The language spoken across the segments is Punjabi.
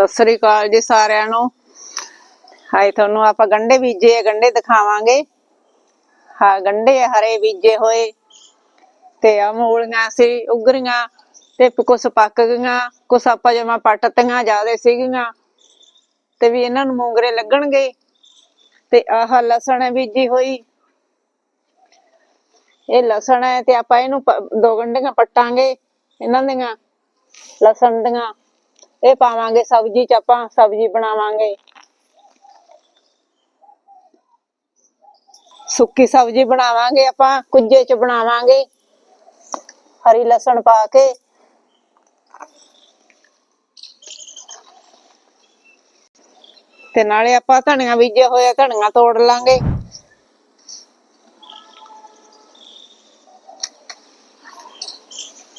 ਸਤਿ ਸ੍ਰੀ ਅਕਾਲ ਜੀ ਸਾਰਿਆਂ ਨੂੰ। ਹਾਏ, ਤੁਹਾਨੂੰ ਆਪਾਂ ਗੰਡੇ ਬੀਜੇ ਆ ਗੰਡੇ ਦਿਖਾਵਾਂਗੇ। ਹਾਂ ਗੰਡੇ ਹਰੇ ਬੀਜੇ ਹੋਏ। ਤੇ ਆ ਮੂਲੀਆਂ ਸੀ, ਉਗਰੀਆਂ ਤੇ ਕੁਛ ਪੱਕ ਗਈਆਂ, ਕੁਛ ਆਪਾਂ ਜਮਾ ਪੱਟਤੀਆਂ ਜਿਆਦੇ ਸੀਗੀਆਂ। ਤੇ ਵੀ ਇਹਨਾਂ ਨੂੰ ਮੂੰਗਰੇ ਲੱਗਣਗੇ। ਤੇ ਆਹ ਲਸਣ ਬੀਜੀ ਹੋਈ। ਇਹ ਲਸਣ ਹੈ ਤੇ ਆਪਾਂ ਇਹਨੂੰ ਦੋ ਗੰਢੀਆਂ ਪੱਟਾਂਗੇ, ਇਹਨਾਂ ਦੀਆਂ, ਲਸਣ ਦੀਆਂ। ਇਹ ਪਾਵਾਂਗੇ ਸਬਜ਼ੀ ਚ ਆਪਾਂ, ਸਬਜ਼ੀ ਬਣਾਵਾਂਗੇ। ਸੁੱਕੀ ਸਬਜ਼ੀ ਬਣਾਵਾਂਗੇ ਆਪਾਂ, ਕੁੱਜੇ ਚ ਬਣਾਵਾਂਗੇ। ਹਰੀ ਲਸਣ ਪਾ ਕੇ। ਤੇ ਨਾਲੇ ਆਪਾਂ ਧਨੀਆ ਬੀਜੇ ਹੋਏ ਧਨੀਆ ਤੋੜ ਲਾਂਗੇ।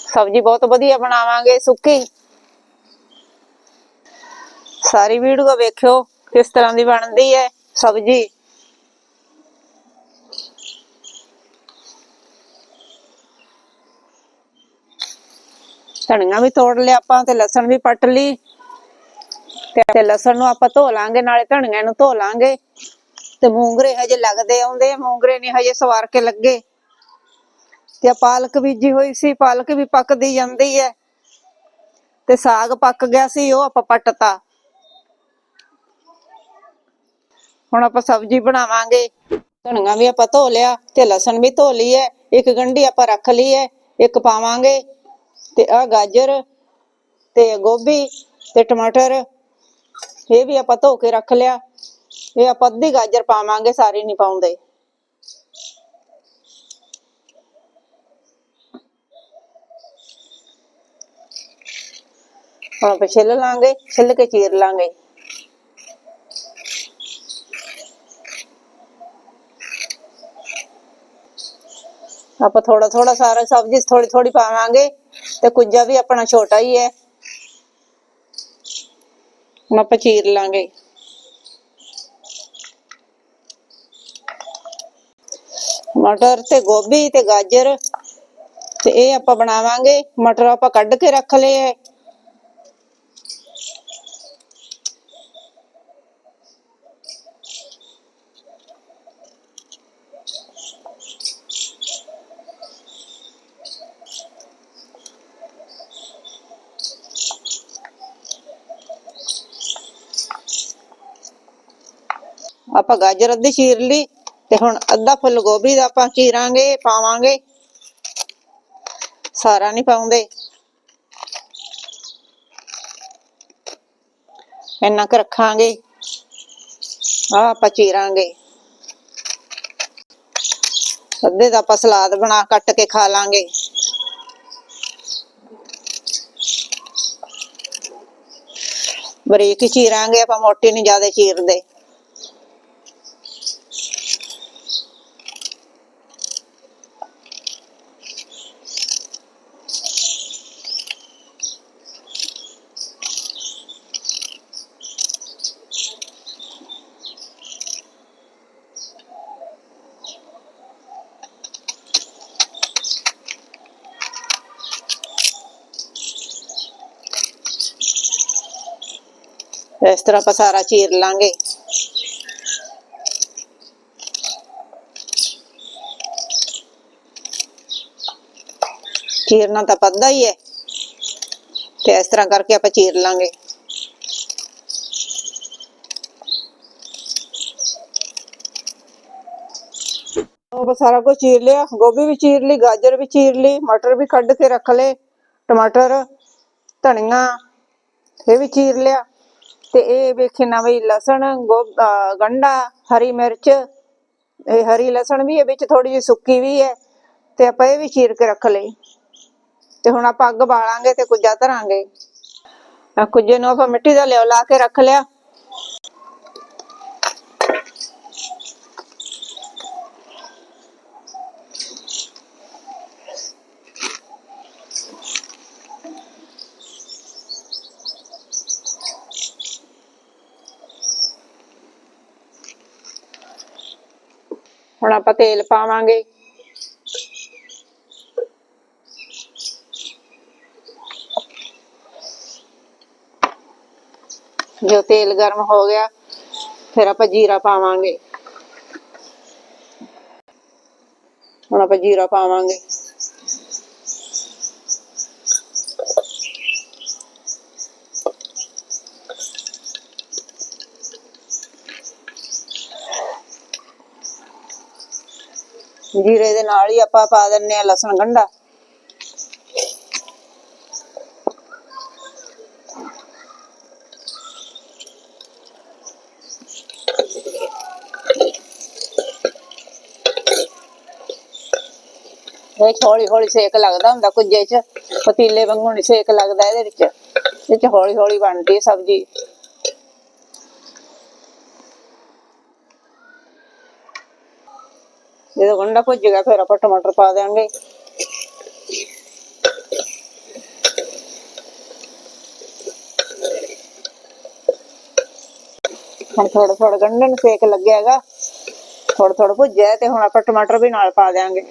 ਸਬਜ਼ੀ ਬਹੁਤ ਵਧੀਆ ਬਣਾਵਾਂਗੇ, ਸੁੱਕੀ। ਸਾਰੀ ਵੀਡੀਓ ਵੇਖਿਓ ਕਿਸ ਤਰ੍ਹਾਂ ਦੀ ਬਣਦੀ ਹੈ ਸਬਜ਼ੀ। ਧਨੀਆ ਵੀ ਤੋੜ ਲਿਆ ਆਪਾਂ ਤੇ ਲਸਣ ਵੀ ਪੱਟ ਲਈ। ਤੇ ਲਸਣ ਨੂੰ ਆਪਾਂ ਧੋ ਲਾਂਗੇ, ਨਾਲੇ ਧਨੀਆ ਨੂੰ ਧੋ ਲਾਂਗੇ। ਤੇ ਮੂੰਗਰੇ ਹਜੇ ਲੱਗਦੇ ਆਉਂਦੇ ਮੂੰਗਰੇ ਨਹੀਂ ਹਜੇ ਸਵਾਰ ਕੇ ਲੱਗੇ। ਤੇ ਪਾਲਕ ਬੀਜੀ ਹੋਈ ਸੀ, ਪਾਲਕ ਵੀ ਪੱਕਦੀ ਜਾਂਦੀ ਹੈ। ਤੇ ਸਾਗ ਪੱਕ ਗਿਆ ਸੀ, ਉਹ ਆਪਾਂ ਪੱਟਤਾ। ਹੁਣ ਆਪਾਂ ਸਬਜ਼ੀ ਬਣਾਵਾਂਗੇ। ਧਨੀਆ ਵੀ ਆਪਾਂ ਧੋ ਲਿਆ ਤੇ ਲਸਣ ਵੀ ਧੋ ਲਈ ਹੈ ਇੱਕ ਗੰਢੀ ਆਪਾਂ ਰੱਖ ਲਈ ਹੈ ਇੱਕ ਪਾਵਾਂਗੇ ਤੇ ਆ ਗਾਜਰ ਤੇ ਗੋਭੀ ਤੇ ਟਮਾਟਰ, ਇਹ ਵੀ ਆਪਾਂ ਧੋ ਕੇ ਰੱਖ ਲਿਆ। ਇਹ ਆਪਾਂ ਅੱਧੀ ਗਾਜਰ ਪਾਵਾਂਗੇ, ਸਾਰੀ ਨਹੀਂ ਪਾਉਂਦੇ। ਹੁਣ ਆਪਾਂ ਛਿੱਲ ਲਾਂਗੇ, ਛਿੱਲ ਕੇ ਚੀਰ ਲਾਂਗੇ। ਆਪਾਂ ਥੋੜਾ ਥੋੜਾ ਸਾਰਾ ਸਬਜ਼ੀ ਥੋੜੀ ਥੋੜੀ ਪਾਵਾਂਗੇ ਤੇ ਕੁੱਜਾ ਵੀ ਆਪਣਾ ਛੋਟਾ ਹੀ ਹੈ। ਹੁਣ ਆਪਾਂ ਚੀਰ ਲਾਂਗੇ। ਮਟਰ ਤੇ ਗੋਭੀ ਤੇ ਗਾਜਰ ਤੇ ਇਹ ਆਪਾਂ ਬਣਾਵਾਂਗੇ। ਮਟਰ ਆਪਾਂ ਕੱਢ ਕੇ ਰੱਖ ਲਏ ਆਪਾਂ ਗਾਜਰ ਅੱਧੀ ਚੀਰ ਲਈ ਤੇ ਹੁਣ ਅੱਧਾ ਫੁੱਲ ਗੋਭੀ ਦਾ ਆਪਾਂ ਚੀਰਾਂਗੇ, ਪਾਵਾਂਗੇ। ਸਾਰਾ ਨਹੀਂ ਪਾਉਂਦੇ। ਇੰਨਾ ਕੁ ਰੱਖਾਂਗੇ। ਆ ਆਪਾਂ ਚੀਰਾਂਗੇ। ਅੱਧੇ ਦਾ ਆਪਾਂ ਸਲਾਦ ਬਣਾ ਕੱਟ ਕੇ ਖਾ ਲਾਂਗੇ। ਬਰੀਕ ਚੀਰਾਂਗੇ, ਆਪਾਂ ਮੋਟੀ ਨਹੀਂ ਜ਼ਿਆਦਾ ਚੀਰਦੇ। ਇਸ ਤਰ੍ਹਾਂ ਆਪਾਂ ਸਾਰਾ ਚੀਰ ਲਾਂਗੇ। ਚੀਰਨਾ ਤਾਂ ਪੱਦਾ ਹੀ ਹੈ। ਤੇ ਇਸ ਤਰ੍ਹਾਂ ਕਰਕੇ ਆਪਾਂ ਚੀਰ ਲਾਂਗੇ। ਉਹ ਸਾਰਾ ਕੁਝ ਚੀਰ ਲਿਆ। ਗੋਭੀ ਵੀ ਚੀਰ ਲਈ, ਗਾਜਰ ਵੀ ਚੀਰ ਲਈ, ਮਟਰ ਵੀ ਕੱਢ ਕੇ ਰੱਖ ਲਏ, ਟਮਾਟਰ, ਧਨੀਆ, ਇਹ ਵੀ ਚੀਰ ਲਿਆ। ਤੇ ਇਹ ਵੇਖਣਾ ਵੀ ਲਸਣ ਗੋ- ਗੰਢਾ, ਹਰੀ ਮਿਰਚ, ਇਹ ਹਰੀ ਲਸਣ ਵੀ ਹੈ ਵਿੱਚ ਥੋੜੀ ਜਿਹੀ ਸੁੱਕੀ ਵੀ ਹੈ ਤੇ ਆਪਾਂ ਇਹ ਵੀ ਚੀਰ ਕੇ ਰੱਖ ਲਈ। ਤੇ ਹੁਣ ਆਪਾਂ ਅੱਗ ਬਾਲਾਂਗੇ ਤੇ ਕੁੱਜਾ ਧਰਾਂਗੇ। ਆ ਕੁੱਜੇ ਨੂੰ ਆਪਾਂ ਮਿੱਟੀ ਦਾ ਲਿਓ ਲਾ ਕੇ ਰੱਖ ਲਿਆ। ਹੁਣ ਆਪਾਂ ਤੇਲ ਪਾਵਾਂਗੇ। ਜੋ ਤੇਲ ਗਰਮ ਹੋ ਗਿਆ, ਫਿਰ ਆਪਾਂ ਜੀਰਾ ਪਾਵਾਂਗੇ। ਹੁਣ ਆਪਾਂ ਜੀਰਾ ਪਾਵਾਂਗੇ। ਜੀਰੇ ਦੇ ਨਾਲ ਹੀ ਆਪਾਂ ਪਾ ਦਿੰਨੇ ਆ ਲਸਣ ਗੰਢਾ। ਇਹ ਹੌਲੀ ਹੌਲੀ ਸੇਕ ਲੱਗਦਾ ਹੁੰਦਾ ਕੁੱਜੇ 'ਚ। ਪਤੀਲੇ ਵਾਂਗੂ ਨੀ ਸੇਕ ਲੱਗਦਾ ਇਹਦੇ ਵਿੱਚ। ਇਹ 'ਚ ਹੌਲੀ ਹੌਲੀ ਬਣਦੀ ਸਬਜ਼ੀ। ਜਦੋਂ ਗੰਢਾ ਭੁੱਜ ਗਿਆ, ਫਿਰ ਆਪਾਂ ਟਮਾਟਰ ਪਾ ਦਿਆਂਗੇ। ਹੁਣ ਥੋੜਾ ਥੋੜਾ ਗੰਢੇ ਨੂੰ ਸੇਕ ਲੱਗਿਆ ਹੈਗਾ। ਥੋੜਾ ਥੋੜਾ ਭੁੱਜਿਆ ਤੇ ਹੁਣ ਆਪਾਂ ਟਮਾਟਰ ਵੀ ਨਾਲ ਪਾ ਦਿਆਂਗੇ।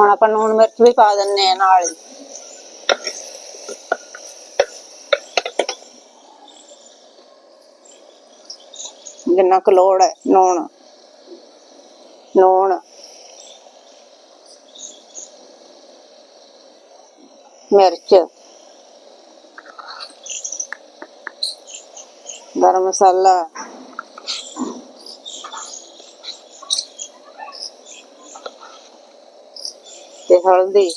ਹੁਣ ਆਪਾਂ ਨੂਣ ਮਿਰਚ ਵੀ ਪਾ ਦਿੰਨੇ ਆ ਨਾਲ ਹੀ ਜਿੰਨਾ ਕੁ ਲੋੜ ਹੈ ਨੂਣ ਨੂਣ ਮਿਰਚ ਗਰਮ ਮਸਾਲਾ ਹਲਦੀ।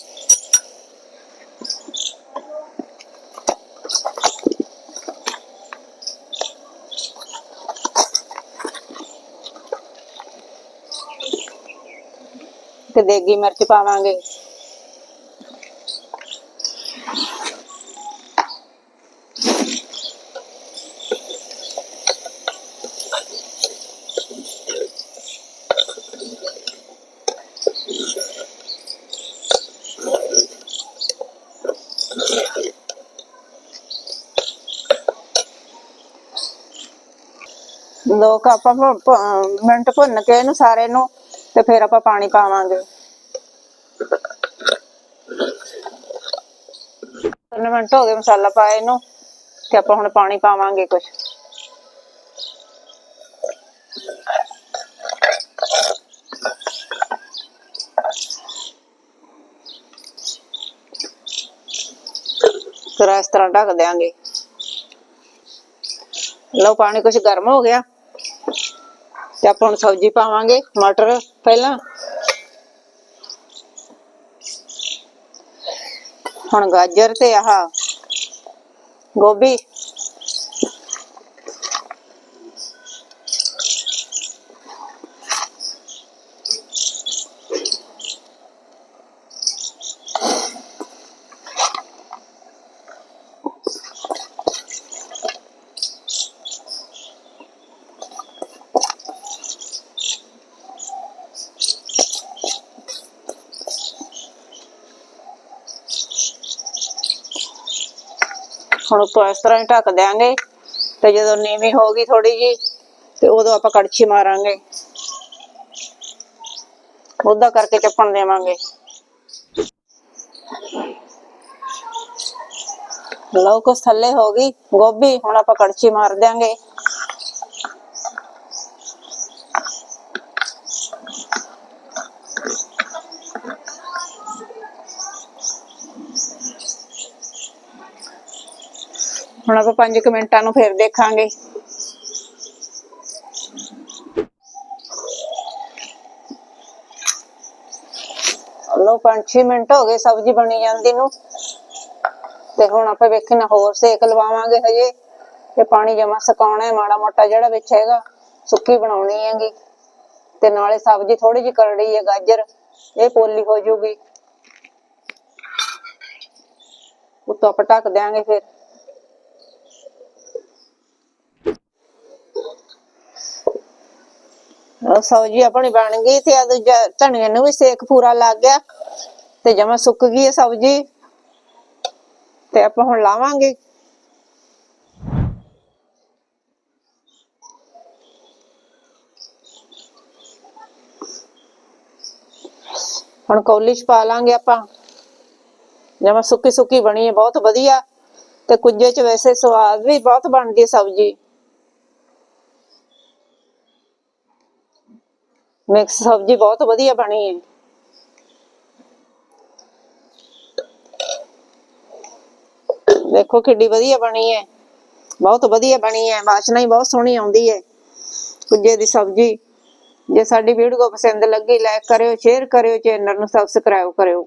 ਤੇ ਦੇਗੀ ਮਿਰਚ ਪਾਵਾਂਗੇ। ਦੋ ਕੱਪ ਭੁ- ਭੁ- ਮਿੰਟ ਭੁੰਨ ਕੇ ਇਹਨੂੰ ਸਾਰੇ ਨੂੰ ਤੇ ਫਿਰ ਆਪਾਂ ਪਾਣੀ ਪਾਵਾਂਗੇ। ਤਿੰਨ ਮਿੰਟ ਹੋ ਗਏ ਮਸਾਲਾ ਪਾਏ ਨੂੰ ਤੇ ਆਪਾਂ ਹੁਣ ਪਾਣੀ ਪਾਵਾਂਗੇ ਕੁਝ ਫਿਰ ਇਸ ਤਰ੍ਹਾਂ ਢੱਕ ਦਿਆਂਗੇ। ਲਓ ਪਾਣੀ ਕੁਝ ਗਰਮ ਹੋ ਗਿਆ। ਤੇ ਆਪਾਂ ਹੁਣ ਸਬਜ਼ੀ ਪਾਵਾਂਗੇ ਮਟਰ ਪਹਿਲਾਂ। ਹੁਣ ਗਾਜਰ ਤੇ ਆਹ ਗੋਭੀ। ਹੁਣ ਉੱਤੋਂ ਇਸ ਤਰ੍ਹਾਂ ਹੀ ਢੱਕ ਦਿਆਂਗੇ ਤੇ ਜਦੋਂ ਨੀਵੀਂ ਹੋ ਗਈ ਥੋੜੀ ਜੀ ਤੇ ਉਦੋਂ ਆਪਾਂ ਕੜਛੀ ਮਾਰਾਂਗੇ। ਉਹਦਾ ਕਰਕੇ ਚੱਪਣ ਦੇਵਾਂਗੇ। ਲਓ ਕੁਛ ਥੱਲੇ ਹੋ ਗਈ ਗੋਭੀ, ਹੁਣ ਆਪਾਂ ਕੜਛੀ ਮਾਰ ਦਿਆਂਗੇ। ਹੁਣ ਆਪਾਂ 5 ਮਿੰਟਾਂ ਨੂੰ ਫਿਰ ਦੇਖਾਂਗੇ। ਲੋ 5-6 ਮਿੰਟ ਹੋ ਗਏ ਸਬਜ਼ੀ ਬਣੀ ਜਾਂਦੀ ਨੂੰ। ਤੇ ਹੁਣ ਆਪਾਂ ਵੇਖਣਾ ਹੋਰ ਸੇਕ ਲਵਾਵਾਂਗੇ ਹਜੇ। ਤੇ ਪਾਣੀ ਜਮਾ ਸੁਕਾਉਣਾ ਹੈ, ਮਾੜਾ ਮੋਟਾ ਜਿਹੜਾ ਵਿੱਚ ਹੈਗਾ, ਸੁੱਕੀ ਬਣਾਉਣੀ ਹੈਗੀ। ਤੇ ਨਾਲੇ ਸਬਜ਼ੀ ਥੋੜੀ ਜਿਹੀ ਕਰੜੀ ਹੈ, ਗਾਜਰ, ਇਹ ਪੋਲੀ ਹੋ ਜਾਊਗੀ ਉੱਤੋਂ ਆਪਾਂ ਢੱਕ ਦਿਆਂਗੇ ਫਿਰ। ਉਹ ਸਬਜ਼ੀ ਆਪਣੀ ਬਣ ਗਈ ਤੇ ਆ ਦੂਜਾ ਧਨੀਏ ਨੂੰ ਵੀ ਸੇਕ ਪੂਰਾ ਲੱਗ ਗਿਆ ਤੇ ਜਮਾ ਸੁੱਕ ਗਈ ਹੈ ਸਬਜ਼ੀ ਤੇ ਆਪਾਂ ਹੁਣ ਲਾਵਾਂਗੇ। ਹੁਣ ਕੌਲੀ ਚ ਪਾ ਲਾਂਗੇ ਆਪਾਂ। ਜਮਾ ਸੁੱਕੀ ਸੁੱਕੀ ਬਣੀ ਹੈ, ਬਹੁਤ ਵਧੀਆ। ਤੇ ਕੁੱਜੇ ਚ ਵੈਸੇ ਸਵਾਦ ਵੀ ਬਹੁਤ ਬਣਦੀ ਹੈ ਸਬਜ਼ੀ। ਮਿਕਸ ਸਬਜ਼ੀ ਬਹੁਤ ਵਧੀਆ ਬਣੀ ਹੈ। ਦੇਖੋ ਕਿੱਡੀ ਵਧੀਆ ਬਣੀ ਹੈ। ਬਹੁਤ ਵਧੀਆ ਬਣੀ ਹੈ। ਵਾਸ਼ਨਾ ਹੀ ਬਹੁਤ ਸੋਹਣੀ ਆਉਂਦੀ ਹੈ। ਕੁੱਜੇ ਦੀ ਸਬਜ਼ੀ। ਜੇ ਸਾਡੀ ਵੀਡੀਓ ਪਸੰਦ ਲੱਗੀ ਲਾਈਕ ਕਰਿਓ ਸ਼ੇਅਰ ਕਰਿਓ ਚੈਨਲ ਨੂੰ ਸਬਸਕ੍ਰਾਈਬ ਕਰਿਓ।